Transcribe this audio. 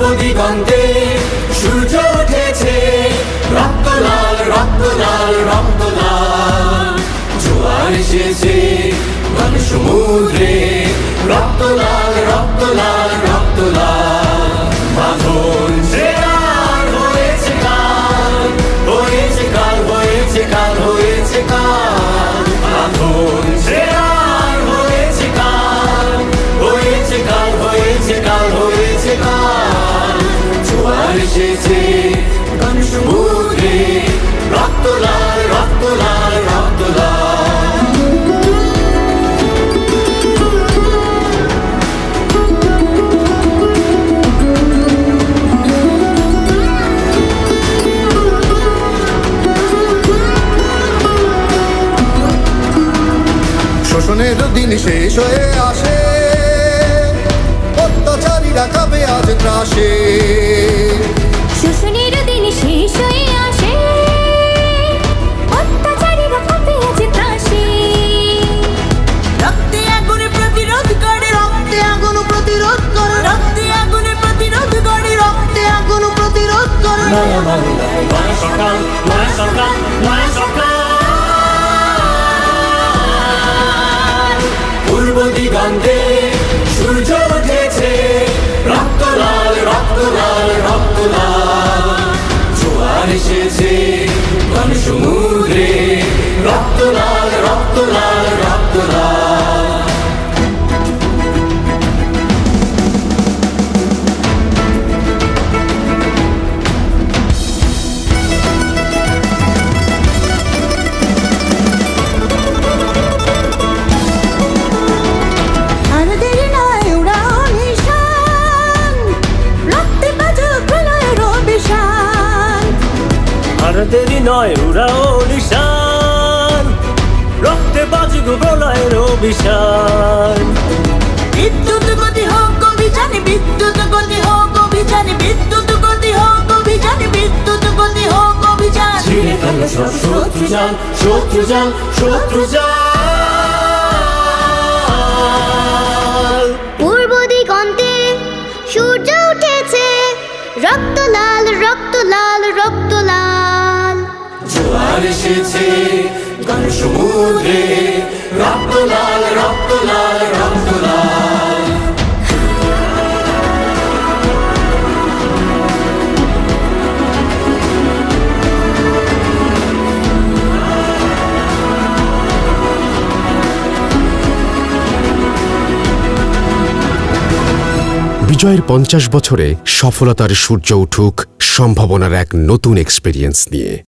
পূর্ব দিগন্তে সূর্য উঠেছে। রক্ত লাল রক্ত লাল রক্ত লাল জোয়ার এসেছে ঘন সমুদ্রে রক্ত রক্ত লাল শোষণের দিন শেষ হয়ে আসে। অত্যাচারীরা কাবে আজ ত্রাসে। শোষণের দিন শেষ হয়ে আসে। অত্যাচারীরা কপে আছে ত্রাসে রক্তে আগুনে প্রতিরোধ করে রক্তে আগুন প্রতিরোধ করে রক্তে আগুনে প্রতিরোধ করে রক্তে আগুন প্রতিরোধ করে। নয়া বাংলায় নয়া সকাল নয়া সকাল নয়া সকাল পূর্ব দিগন্তে সূর্য উঠেছে। রক্ত লাল রক্ত লাল রক্ত লাল। এসেছে ঘন সমুদ্রে রক্ত লাল রক্ত লাল। দেরি নয় উড়াও নিশান। রক্তে বাজুক প্রলয়ের অভিশান। বিদ্যুৎ গতি হোক অভিযানে বিদ্যুৎ গতি হোক অভিযানে বিদ্যুৎ গতি হোক অভিযানে বিদ্যুৎ গতি হোক অভিযান। ছিঁড়ে ফেলো সব শত্রু যান শত্রু যান শত্রু যান পূর্ব দিগন্তে সূর্য উঠেছে। রক্ত লাল রক্ত লাল রক্ত লাল। এসেছে। ঘন সমুদ্রে। রক্ত লাল রক্ত লাল রক্ত বিজয়ের পঞ্চাশ বছরে সফলতার সূর্য উঠুক সম্ভাবনার এক নতুন এক্সপেরিয়েন্স নিয়ে।